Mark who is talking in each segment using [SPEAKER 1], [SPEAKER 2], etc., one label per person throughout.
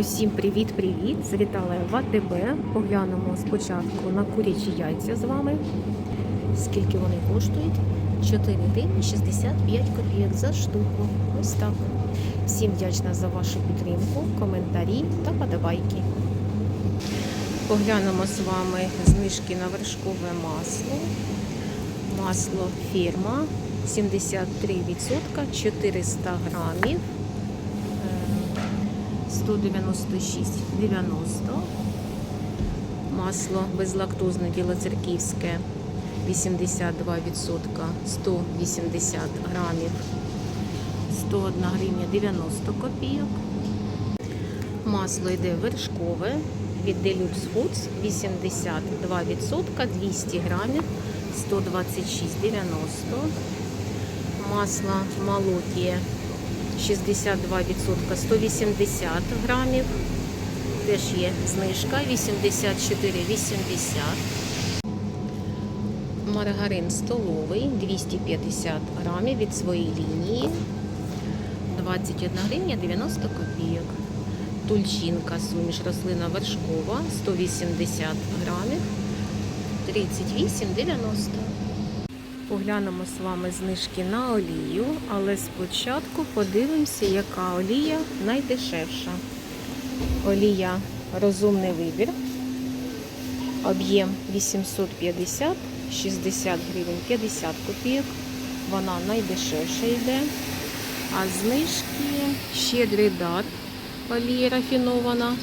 [SPEAKER 1] Усім привіт-привіт! Завітала я в АТБ. Поглянемо спочатку на курячі яйця з вами. Скільки вони коштують? 4 гривні 65 копійок за штуку. Ось так. Всім вдячна за вашу підтримку, коментарі та подобайки. Поглянемо з вами знижки на вершкове масло. Масло фірма 73%, 400 грамів. Е, 196,90. Масло безлактозне білоцерківське 82%, 180 грамів, 101 гривня 90 копійок. Масло йде вершкове від Deluxe Foods 82%, 200 грамів, 126,90. Масло молотіє 62%, 180 грамів. Теж є знижка 84,80. Маргарин столовий 250 грамів від своєї лінії. 21 гривня 90 копійок. Тульчинка суміш рослина вершкова 180 грамів 38,90. Поглянемо з вами знижки на олію, але спочатку подивимося, яка олія найдешевша. Олія розумний вибір. Об'єм 850, 60 гривень 50 копійок. Вона найдешевша йде. А знижки щедрий дар. Олія рафінована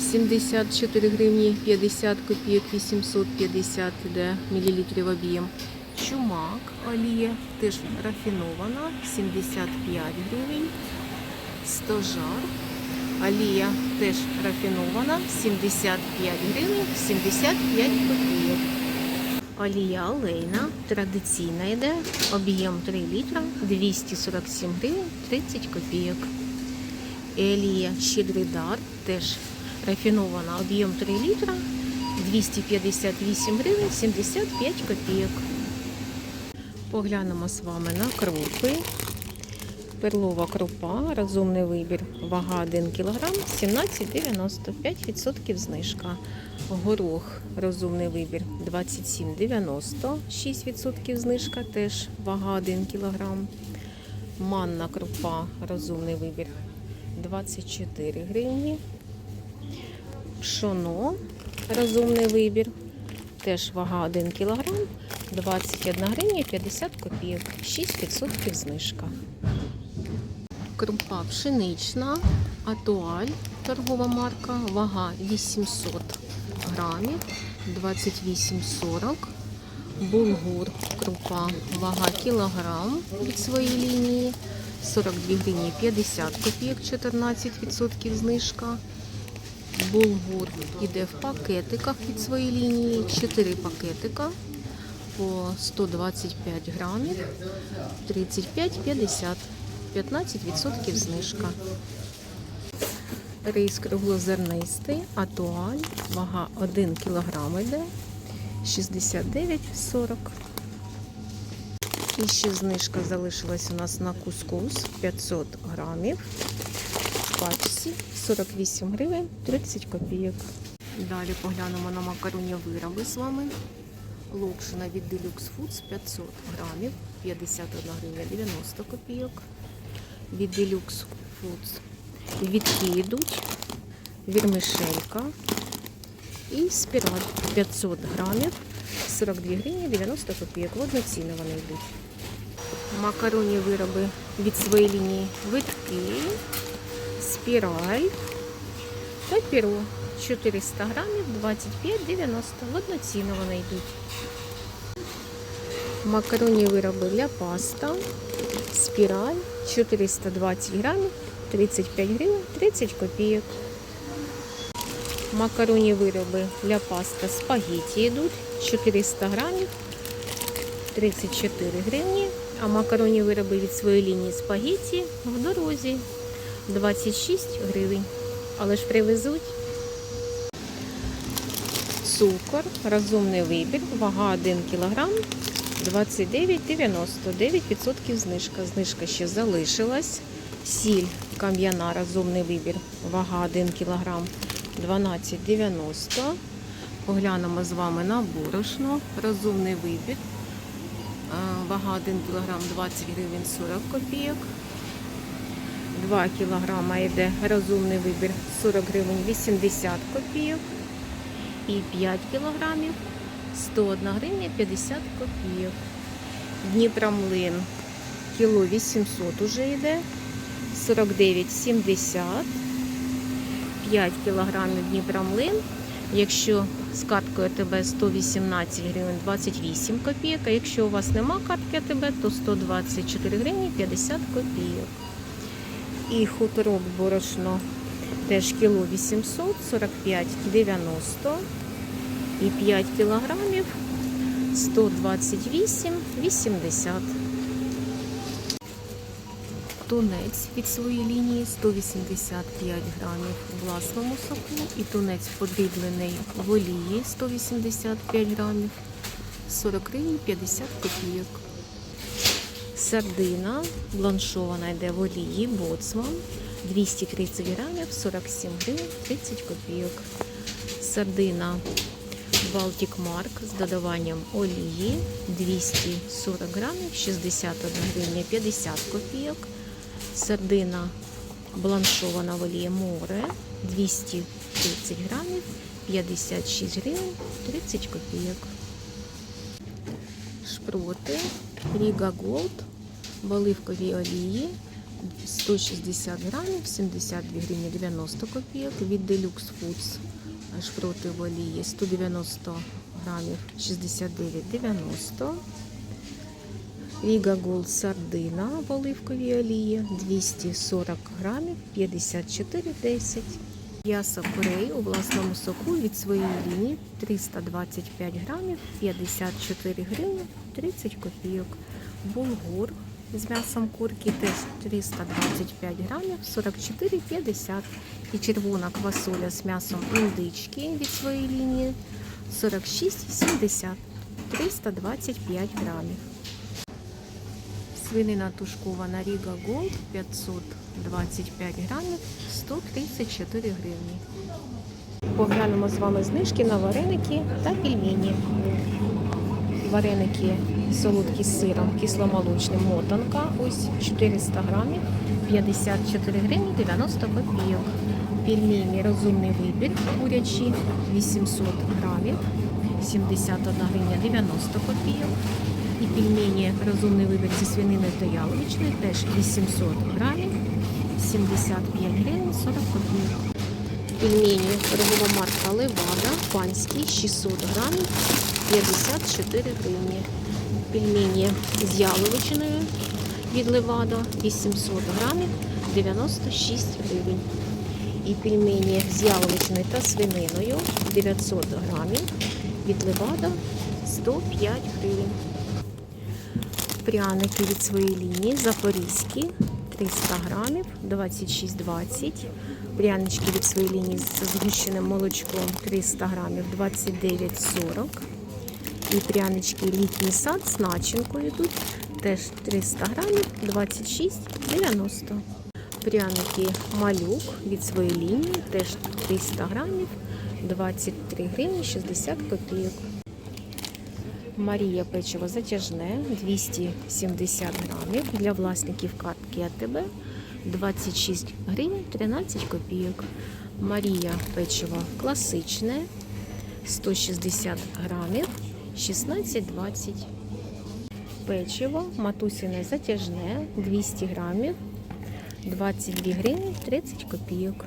[SPEAKER 1] 74 гривні 50 копійок, 850 йде мілілітрів об'єм. Чумак олія теж рафінована 75 гривень. Стожар. Олія теж рафінована 75 гривень 75 копійок. Олія олейна традиційна йде. Об'єм 3 літра 247 гривень 30 копійок. Олія щедрий дар теж рафінована об'єм 3 літра 258 гривень 75 копійок. Поглянемо з вами на крупи. Перлова крупа, розумний вибір, вага 1 кг, 17,95% знижка. Горох, розумний вибір, 27,90, 6% знижка, теж вага 1 кг. Манна крупа, розумний вибір, 24 гривні. Пшоно, розумний вибір, теж вага 1 кг, 21 гривня 50 копійок, 6% знижка. Крупа пшенична, атуаль, торгова марка, вага 800 грамів, 28,40. Булгур, крупа, вага кілограм від своєї лінії, 42 гривні 50 копійок, 14% знижка. Булгур іде в пакетиках від своєї лінії, 4 пакетика по 125 грамів, 35,50, 15% знижка. Рис круглозернистий, атуаль, вага 1 кг йде, 69,40. І ще знижка залишилась у нас на кускус 500 грамів. Пачці 48 гривень 30 копійок. Далі поглянемо на макароні вироби з вами. Локшина від Deluxe Foods 500 грамів, 51 гривня 90 копійок. Від Deluxe Foods відки йдуть, вірмишелька і спіраль 500 грамів, 42 гривні 90 копійок. Водноцінно вони йдуть. Макаронні вироби від своєї лінії витки, спіраль та піро. 400 грамів, 25,90. Водноцінно вони йдуть. Макаронні вироби для паста, спіраль 420 грамів, 35 гривень, 30 копійок. Макаронні вироби для паста спагетті йдуть 400 грамів, 34 гривні. А макаронні вироби від своєї лінії спагетті в дорозі 26 гривень. Але ж привезуть. Цукор, розумний вибір, вага 1 кг, 29,90, 9% знижка. Знижка ще залишилась. Сіль кам'яна, розумний вибір, вага 1 кг 12,90. Поглянемо з вами на борошно, розумний вибір. Е, Вага 1 кг 20 гривень 40 копійок. 2 кг йде розумний вибір 40 гривень 80 копійок. І 5 кг 101 гривня 50 копійок. Дніпромлин кіло 800 уже йде. 49,70. 5 кілограмів Дніпромлин. Якщо з карткою АТБ 118 гривень 28 копійок, а якщо у вас нема картки АТБ, то 124 гривні 50 копійок. І хуторок борошно теж кіло 800, 45,90 і 5 кілограмів 128,80. Тунець від своєї лінії 185 грамів у власному соку і тунець подріблений в олії 185 грамів 40 гривень 50 копійок. Сардина бланшована йде в олії боцман 230 грамів 47 гривень 30 копійок. Сардина Baltic Mark з додаванням олії 240 грамів 61 гривня 50 копійок. Сардина бланшована в олії море 230 грамів 56 гривень 30 копійок. Шпроти Ріга Голд в оливковій олії 160 грамів 72 гривні 90 копійок. Від Deluxe Foods шпроти в олії 190 грамів 69,90 Ріга Голд Сардина в оливковій олії 240 грамів 54,10 М'ясо курей у власному соку від своєї лінії 325 грамів 54 гривні 30 копійок. Булгур з м'ясом курки теж 325 грамів 44,50 і червона квасоля з м'ясом індички від своєї лінії 46,70 325 грамів. Свинина тушкована Ріга Голд 525 грамів 134 гривні. Поглянемо з вами знижки на вареники та пельмені. Вареники солодкі з сиром, кисломолочним мотанка. Ось 400 грамів 54 гривні 90 копійок. Пельмені розумний вибір курячі 800 грамів 71 гривня 90 копійок. І пельмені розумний вибір зі свининою та яловичною теж 800 грамів 75 гривень 40 копійок. Пельмені торгова марка Левада, панські 600 грамів 54 гривні. Пельмені з яловичиною від Левада 800 грамів 96 гривень. І пельмені з яловичиною та свининою 900 грамів від Левада 105 гривень. Пряники від своєї лінії Запорізькі 300 грамів 26,20. Прянички від своєї лінії з згущеним молочком 300 грамів 29,40. І прянички літній сад з начинкою тут теж 300 грамів 26,90. Пряники малюк від своєї лінії теж 300 грамів 23 гривні 60 копійок. Марія печиво затяжне 270 грамів для власників картки АТБ 26 гривень 13 копійок. Марія печиво класичне 160 грамів 16,20. Печиво матусине затяжне 200 грамів 22 гривні 30 копійок.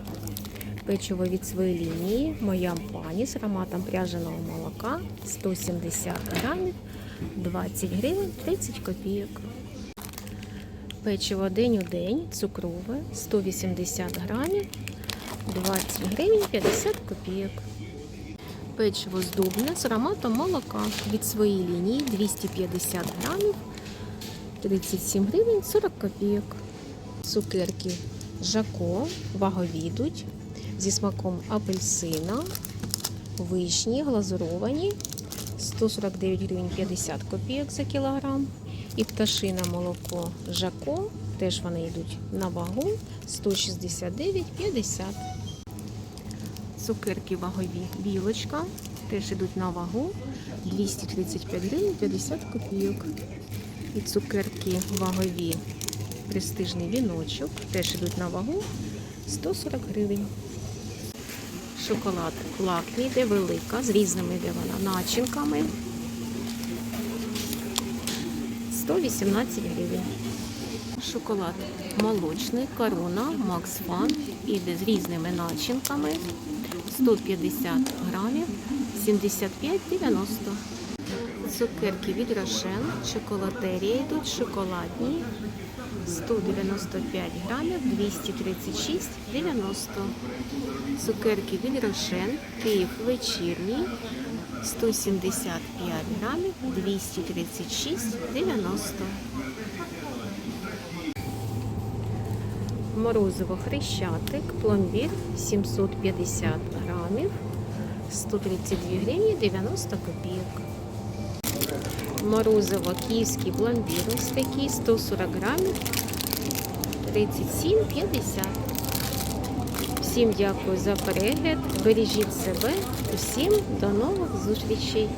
[SPEAKER 1] Печиво від своєї лінії Моя пані з ароматом пряженого молока 170 грамів 20 гривень 30 копійок. Печиво день у день цукрове 180 грамів 20 гривень 50 копійок. Печиво здобне з ароматом молока від своєї лінії 250 грамів 37 гривень 40 копійок. Цукерки Жако вагові йдуть зі смаком апельсина, вишні, глазуровані 149 гривень 50 копійок за кілограм. І пташине молоко Жако теж вони йдуть на вагу 169,50. Цукерки вагові білочка. Теж йдуть на вагу 235 гривень 50 копійок. І цукерки вагові престижний віночок. Теж йдуть на вагу 140 гривень. Шоколад лакмі, де велика, з різними де вона начинками. 118 гривень. Шоколад молочний, корона, Макс Фан. Іде з різними начинками. 150 грамів, 75,90. Цукерки від Рошен, шоколатерія йдуть, шоколадні. 195 грамів, 236,90. Цукерки від Рошен, Київ вечірній, 175 грамів, 236,90. Морозиво хрещатик, пломбір 750 грамів, 132 гривні 90 копійок. Морозиво київський пломбір ось такий 140 грамів 37,50. Всім дякую за перегляд. Бережіть себе. Усім до нових зустрічей.